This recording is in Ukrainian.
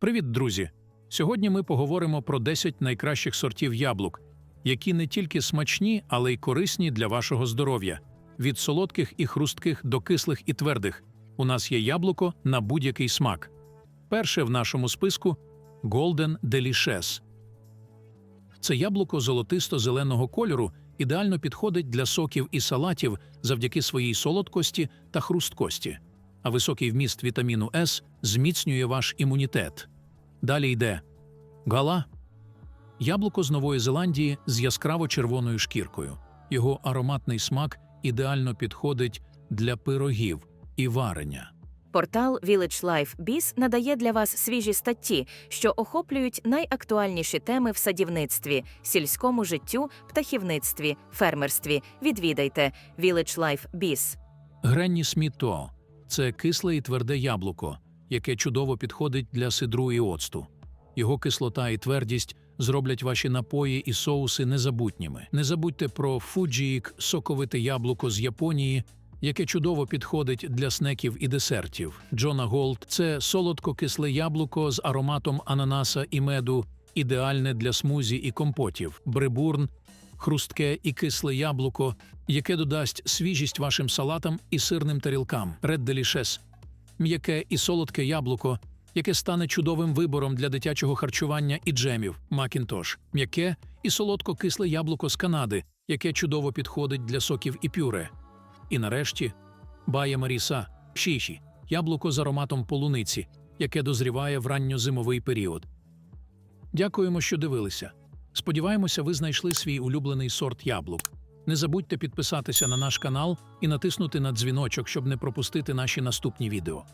Привіт, друзі! Сьогодні ми поговоримо про 10 найкращих сортів яблук, які не тільки смачні, але й корисні для вашого здоров'я. Від солодких і хрустких до кислих і твердих. У нас є яблуко на будь-який смак. Перше в нашому списку Golden Delicious. Це яблуко золотисто-зеленого кольору ідеально підходить для соків і салатів завдяки своїй солодкості та хрусткості. А високий вміст вітаміну С зміцнює ваш імунітет. Далі йде гала. Яблуко з Нової Зеландії з яскраво червоною шкіркою. Його ароматний смак ідеально підходить для пирогів і варення. Портал Village Life Biz надає для вас свіжі статті, що охоплюють найактуальніші теми в садівництві, сільському життю, птахівництві, фермерстві. Відвідайте Village Life Biz. Гренні Сміто це кисле і тверде яблуко, яке чудово підходить для сидру і оцту. Його кислота і твердість зроблять ваші напої і соуси незабутніми. Не забудьте про фуджіїк соковите яблуко з Японії, яке чудово підходить для снеків і десертів. Джона Голд це солодко-кисле яблуко з ароматом ананаса і меду, ідеальне для смузі і компотів. Бребурн хрустке і кисле яблуко, яке додасть свіжість вашим салатам і сирним тарілкам. Red Delicious – м'яке і солодке яблуко, яке стане чудовим вибором для дитячого харчування і джемів. Макінтош – м'яке і солодко-кисле яблуко з Канади, яке чудово підходить для соків і пюре. І нарешті Бая Маріса – пшіші – яблуко з ароматом полуниці, яке дозріває в ранньозимовий період. Дякуємо, що дивилися. Сподіваємося, ви знайшли свій улюблений сорт яблук. Не забудьте підписатися на наш канал і натиснути на дзвіночок, щоб не пропустити наші наступні відео.